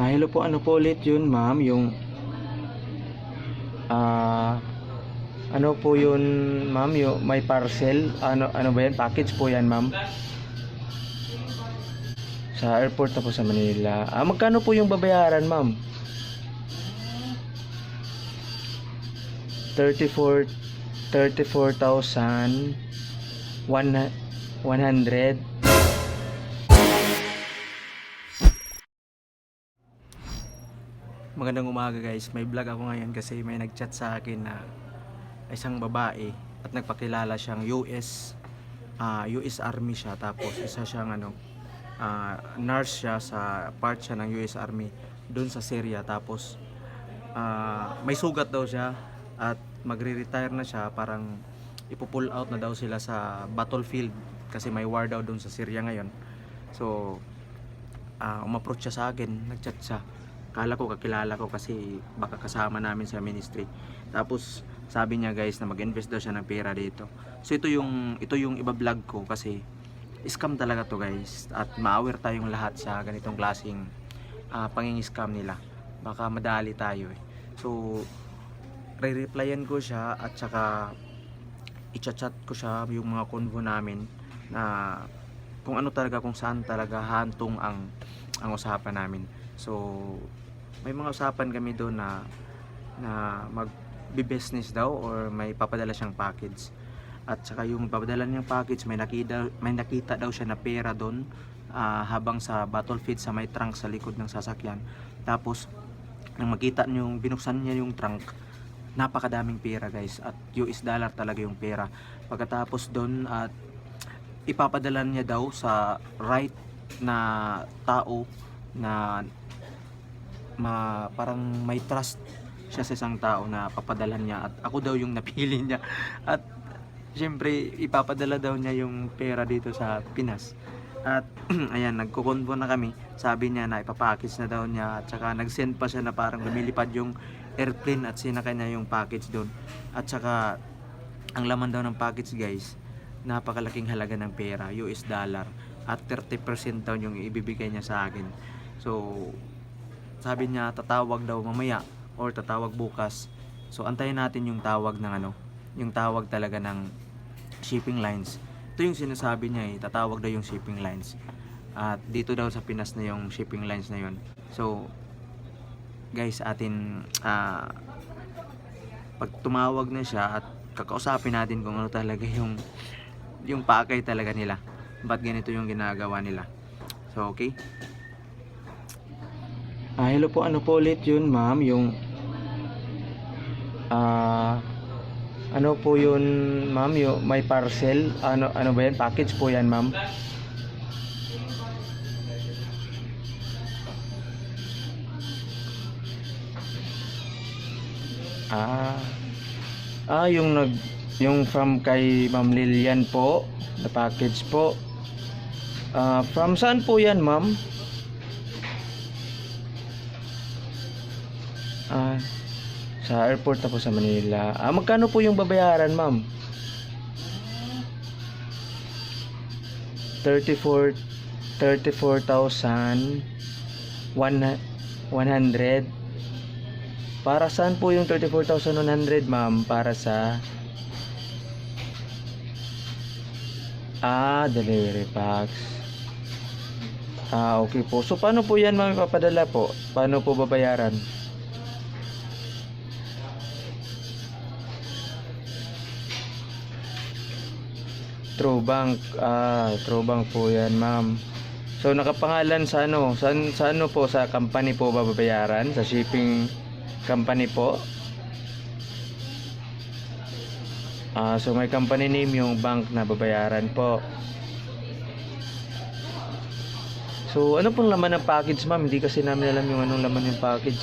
Ah, hello po, ano po ulit yun, ma'am? Yung, ah, ano po yun, ma'am? Yung may parcel, ano, ano ba yan? Package po yan, ma'am? Sa airport na po sa Manila. Ah, magkano po yung babayaran, ma'am? 34 34,000 Magandang umaga guys. May vlog ako ngayon kasi may nagchat sa akin na isang babae at nagpakilala siyang US ah, US Army siya. Tapos isa siyang ano ah, nurse siya sa part siya ng US Army doon sa Syria. Tapos ah, may sugat daw siya at magre-retire na siya. Parang ipo-pull out na daw sila sa battlefield kasi may war daw doon sa Syria ngayon. So ah umapproach siya sa akin. Nagchat siya kala ko kakilala ko kasi baka kasama namin sa ministry. Tapos sabi niya guys na mag-invest daw siya ng pera dito. So ito yung ito yung iba-vlog ko kasi scam talaga to guys. At ma-aware tayong lahat sa ganitong klaseng ah, panging-scam nila. Baka madali tayo eh. So re-replyan ko siya at saka i-chat ko siya yung mga convo namin na kung ano talaga kung saan talaga hantong ang ang usapan namin. So may mga usapan kami doon na na magbi-business daw or may papadala siyang package. At saka yung papadala niyang package may nakita may nakita daw siya na pera doon ah, habang sa battlefield sa may trunk sa likod ng sasakyan. Tapos nang makita niyo yung binuksan niya yung trunk napakadaming pera guys. At US dollar talaga yung pera. Pagkatapos doon at ipapadala niya daw sa right na tao na ma, parang may trust siya sa isang tao na papadalhan niya at ako daw yung napili niya. At syempre ipapadala daw niya yung pera dito sa Pinas. At ayan nagkukonvo na kami. Sabi niya na ipapackage na daw niya at saka nag-send pa siya na parang lumilipad yung airplane at sinakay niya yung package doon. At saka ang laman daw ng package guys napakalaking halaga ng pera US dollar at 30% daw yung ibibigay niya sa akin. So sabi niya tatawag daw mamaya or tatawag bukas. So antayin natin yung tawag ng ano yung tawag talaga ng shipping lines. Ito yung sinasabi niya eh tatawag daw yung shipping lines. At dito daw sa Pinas na yung shipping lines na yun. So guys atin ah, pag tumawag na siya at kakausapin natin kung ano talaga yung yung pakay talaga nila ba't ganito yung ginagawa nila so okay Ah, hello po, ano po ulit yun, ma'am? Yung, ah, ano po yun, ma'am? Yung may parcel, ano, ano ba yan? Package po yan, ma'am? Ah, ah, yung nag, yung from kay Ma'am Lilian po, the package po. Ah, from saan po yan, ma'am? Ah, sa airport na po sa Manila. Ah, magkano po yung babayaran, ma'am? 34 34,000 100 Para saan po yung 34,100, ma'am? Para sa Ah, delivery packs. Ah, okay po. So paano po 'yan, ma'am, ipapadala po? Paano po babayaran? True Bank. Ah, True Bank po 'yan, ma'am. So nakapangalan sa ano? Saan sa ano po sa company po ba babayaran? Sa shipping company po? Ah, so may company name yung bank na babayaran po. So ano pong laman ng package, ma'am? Hindi kasi namin alam yung anong laman ng package.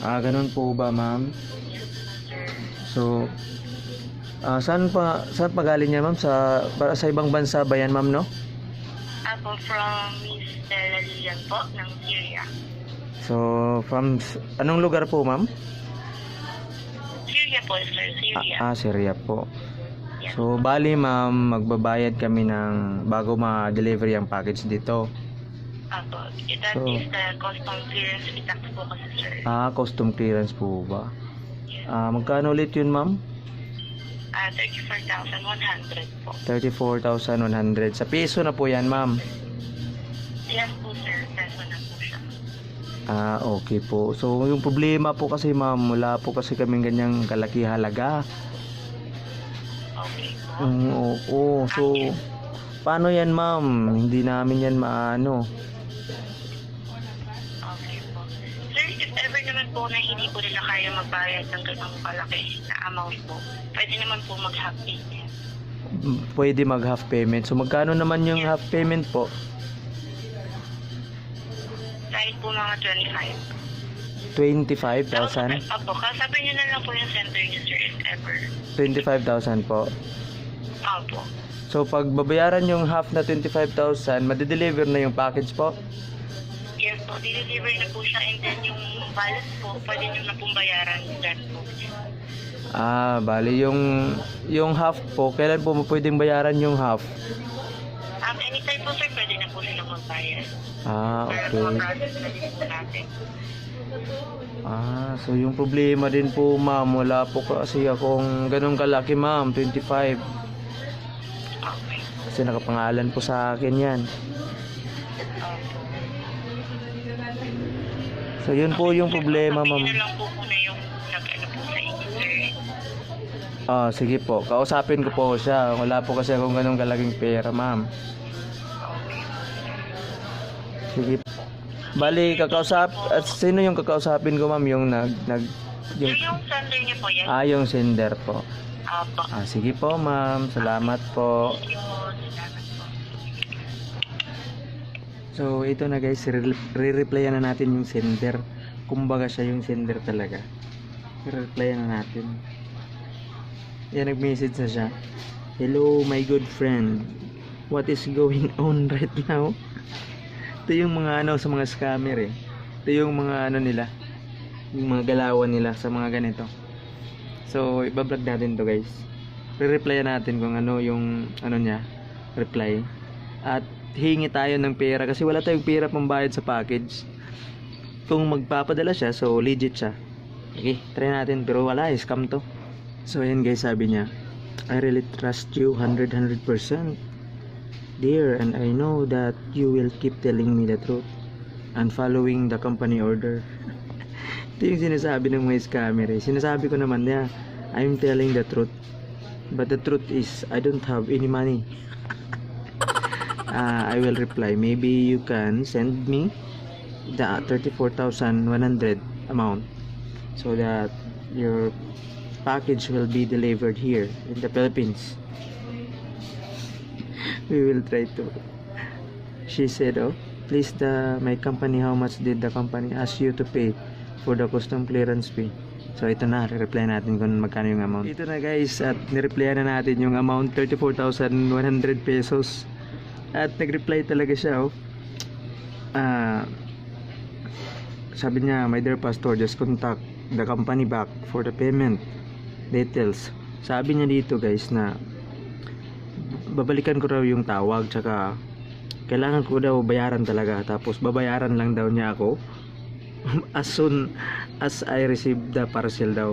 Ah, ganun po ba, ma'am? So, ah, saan pa saan pa galing yan, ma'am? Sa para sa ibang bansa ba yan, ma'am, no? Apo, po from Miss Stella Lilian po ng Syria. So, from... Anong lugar po, ma'am? Syria po, sir. Syria. Ah, ah, Syria po. Yes. So, bali ma'am, magbabayad kami ng bago ma-deliver yung package dito. Apo. That So- is the custom clearance fee tax po kasi, sir. Ah, custom clearance po ba? Yes. Ah, magkano ulit yun, ma'am? Ah, 34,100 po. 34,100. Sa piso na po yan, ma'am. Yes po, sir. Peso na po siya. Ah, okay po. So, yung problema po kasi, ma'am, wala po kasi kaming ganyang kalaki halaga. Okay po. Mm, oo. So, paano yan, ma'am? Hindi namin yan maano. Ever naman po na hindi po nila kaya magbayad ng ganang kalaki na amount po, pwede naman po mag-half payment. Pwede mag half payment. So, magkano naman yung half payment po? Kahit po mga 25. 25,000? Apo, kasabi niyo na lang po yung center niyo, sir, if ever. 25,000 po. Apo. So, pag babayaran yung half na 25,000, madideliver na yung package po? Yes po, deliver na po siya and then yung balance po, pwede niyo na pong bayaran dyan po. Ah, bali yung yung half po, kailan po pwedeng bayaran yung half? Um, anytime po, sir, pwede na po silang magbayad. Ah, Para okay. ma-process na din po natin. Ah, so yung problema din po, ma'am, wala po kasi akong ganun kalaki, ma'am, 25. Okay. Kasi nakapangalan po sa akin yan. Opo. So yun po yung problema, ma'am. lang po muna yung nag-ano po sa inyo, sir. Ah, sige po. Kausapin ko po siya. Wala po kasi akong ganun kalaking pera, ma'am. Sige. Bali, kakausap at sino yung kakausapin ko, ma'am? Yung nag nag yung yung sender niyo po yan? ah, yung sender po. Apo. Ah, sige po, ma'am. Salamat po. Po. So, ito na guys, re- re-replyan na natin yung sender. Kumbaga siya yung sender talaga. Re-replyan na natin. Yan, nag-message na siya. Hello, my good friend. What is going on right now? Ito yung mga ano sa mga scammer eh. Ito yung mga ano nila. Yung mga galawan nila sa mga ganito. So, ibablog natin to guys. Re-replyan natin kung ano yung ano niya, reply. At hingi tayo ng pera kasi wala tayong pera pambayad sa package. Kung magpapadala siya, so legit siya. Okay, try natin pero wala, eh, scam to. So ayan guys, sabi niya, I really trust you 100 100%. Dear, and I know that you will keep telling me the truth and following the company order. Ito yung sinasabi ng mga scammer eh. Sinasabi ko naman niya, I'm telling the truth. But the truth is, I don't have any money. uh, I will reply. Maybe you can send me the 34,100 amount so that your package will be delivered here in the Philippines. we will try to. She said, "Oh, please the my company. How much did the company ask you to pay for the custom clearance fee?" So ito na, reply natin kung magkano yung amount. Ito na guys, at nireply na natin yung amount 34,100 pesos. At nag-reply talaga siya, oh. Ah, sabi niya, my dear pastor, just contact the company back for the payment details. Sabi niya dito guys na babalikan ko raw yung tawag tsaka kailangan ko daw bayaran talaga tapos babayaran lang daw niya ako as soon as I receive the parcel daw.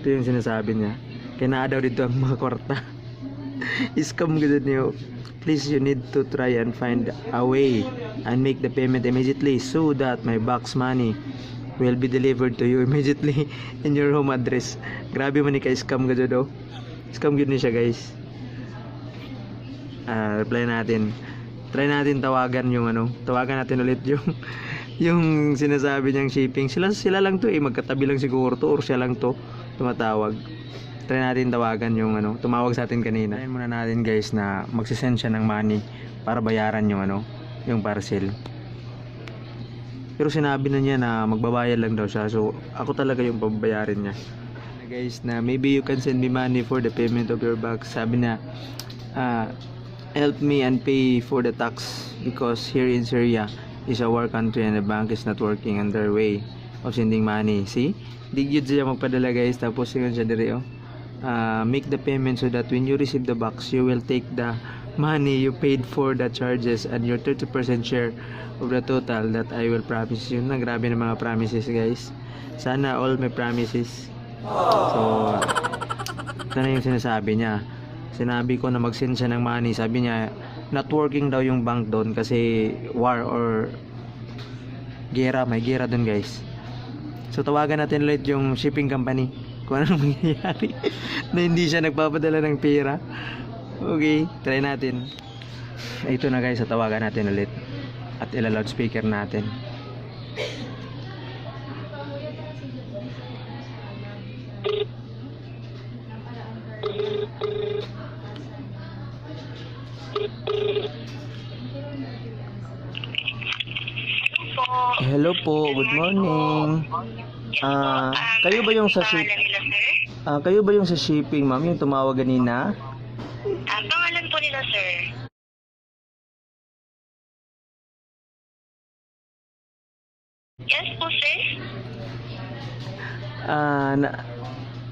Ito yung sinasabi niya. Kaya naa daw dito ang mga kwarta. Scam gud niyo. Please you need to try and find a way and make the payment immediately so that my box money will be delivered to you immediately in your home address. Grabe man ni ka scam gud do. Scam gud ni siya guys. Ah, reply natin. Try natin tawagan yung ano, tawagan natin ulit yung yung sinasabi niyang shipping. Sila sila lang to eh, magkatabi lang siguro to or siya lang to tumatawag. Try natin tawagan yung ano, tumawag sa atin kanina. Try muna natin guys na magsisend siya ng money para bayaran yung ano, yung parcel. Pero sinabi na niya na magbabayad lang daw siya. So, ako talaga yung pabayarin niya. Na guys, na maybe you can send me money for the payment of your box. Sabi na, ah, help me and pay for the tax because here in Syria is a war country and the bank is not working on their way of sending money. See? Di yun siya magpadala guys. Tapos yun siya diri oh. Uh, make the payment so that when you receive the box, you will take the money you paid for the charges and your 30% share of the total that I will promise you. Na grabe na mga promises guys. Sana all my promises. So, ito na yung sinasabi niya. Sinabi ko na mag-send siya ng money. Sabi niya, not working daw yung bank doon kasi war or gera. May gera doon guys. So, tawagan natin ulit yung shipping company. Kung ano mangyayari na hindi siya nagpapadala ng pera. Okay, try natin. Ito na guys, tawagan natin ulit. At ila loudspeaker natin. Po. Hello po, good morning. Ah, kayo ba yung sa ship- nila, sir? Ah, kayo ba yung sa shipping, ma'am? Yung tumawag kanina? Ang pangalan po nila, sir. Yes po, sir. Ah, na,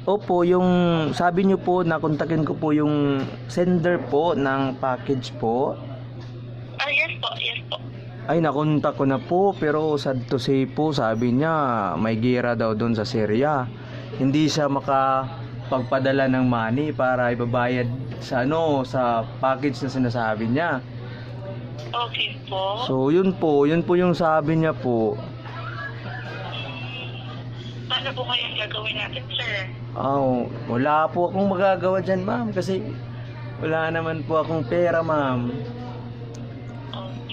Opo, yung sabi niyo po na kontakin ko po yung sender po ng package po. Ah, yes po, yes po. Ay, nakontak ko na po pero sad to say po sabi niya may gira daw doon sa Syria. Hindi siya makapagpadala ng money para ibabayad sa ano sa package na sinasabi niya. Okay po. So, yun po, yun po yung sabi niya po. Paano po kaya gagawin natin, sir? Oh, wala po akong magagawa dyan, ma'am, kasi wala naman po akong pera, ma'am. Okay po.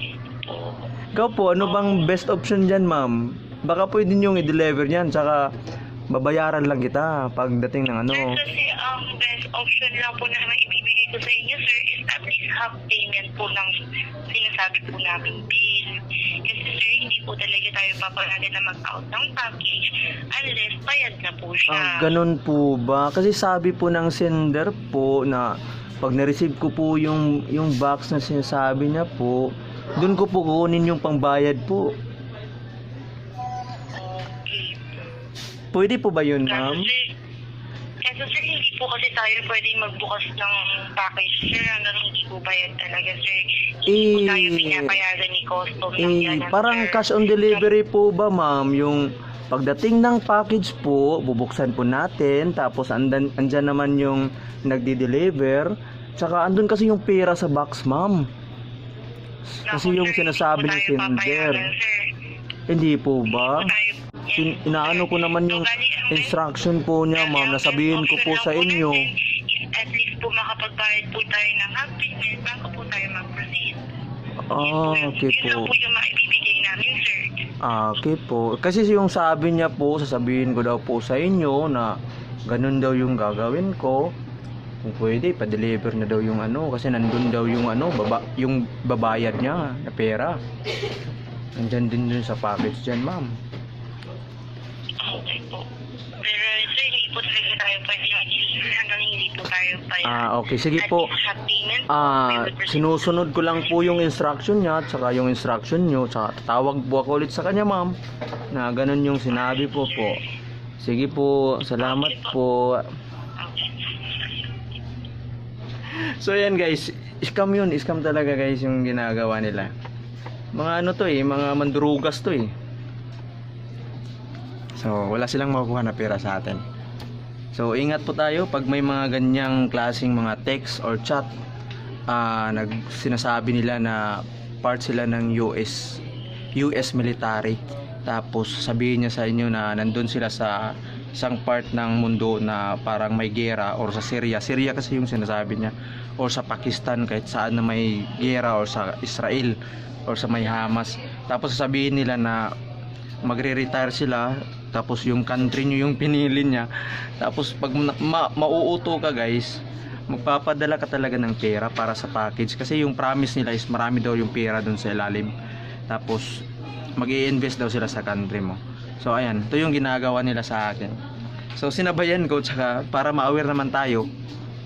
Ikaw po, ano bang best option dyan, ma'am? Baka pwede niyong i-deliver yan, tsaka babayaran lang kita pagdating ng ano. Sir, kasi ang best option lang po na maibibigay ko sa inyo, sir, is at least half payment po ng sinasabi po namin bill. Kasi sir, hindi po talaga tayo papalagan na mag-out ng package unless bayad na po siya. Ah, ganun po ba? Kasi sabi po ng sender po na pag na-receive ko po yung, yung box na sinasabi niya po, dun ko po kukunin yung pangbayad po. Okay po. Pwede po ba yun, Kaso ma'am? sir, kaso sir, hindi po kasi tayo pwedeng magbukas ng package, sir, hanggang hindi po bayad talaga, sir. Hindi po Eh, tayo pinapayagan ni custom ng Eh, ganun, parang sir. cash on delivery po ba, ma'am? Yung pagdating ng package po, bubuksan po natin, tapos andan, andyan naman yung nagdi-deliver, tsaka andun kasi yung pera sa box, ma'am. Kasi yung sinasabi tayo sender. Hindi po ba? po tayo- Yes, In- inaano ko naman yung instruction po niya, ma'am, nasabihin ko po sa inyo. at least po makapagbayad po tayo ng half payment bago po tayo mag-proceed. Yun Ah, okay Yun po. po yung maibibigay namin, sir. Ah, okay po. Kasi yung sabi niya po, sasabihin ko daw po sa inyo na ganun daw yung gagawin ko. Kung pwede, pa-deliver na daw yung ano kasi nandun daw yung ano, baba, yung babayad niya na pera. Nandyan din dun sa package dyan, ma'am. Okay po. Pero sir, hindi po talaga tayo pwede mag-deliver hanggang hindi po tayo. Ah, okay. Sige po. Ah, sinusunod ko lang po yung instruction niya at saka yung instruction niyo. Tsaka tatawag po ako ulit sa kanya, ma'am. Na ganun yung sinabi po po. Sige po. Salamat po. Okay. So yan guys, scam yun, scam talaga guys yung ginagawa nila. Mga ano to eh, mga mandurugas to eh. So wala silang makukuha na pera sa atin. So ingat po tayo pag may mga ganyang klaseng mga text or chat ah nag sinasabi nila na part sila ng US US military tapos sabihin niya sa inyo na nandun sila sa isang part ng mundo na parang may gera or sa Syria. Syria kasi yung sinasabi niya. Or sa Pakistan kahit saan na may gera or sa Israel or sa may Hamas. Tapos sasabihin nila na magre-retire sila tapos yung country nyo yung pinili niya. Tapos pag ma- ma- mauuto ka guys magpapadala ka talaga ng pera para sa package. Kasi yung promise nila is marami daw yung pera dun sa ilalim. Tapos mag invest daw sila sa country mo so ayan ito yung ginagawa nila sa akin so sinabayan ko tsaka para ma-aware naman tayo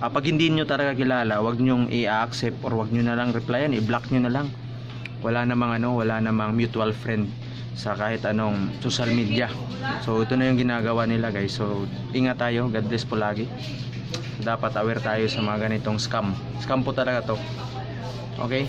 Ah, pag hindi nyo talaga kilala, wag nyo i-accept or wag nyo na lang replyan, i-block nyo na lang. Wala namang ano, wala namang mutual friend sa kahit anong social media. So ito na yung ginagawa nila guys. So ingat tayo, God bless po lagi. Dapat aware tayo sa mga ganitong scam. Scam po talaga to. Okay?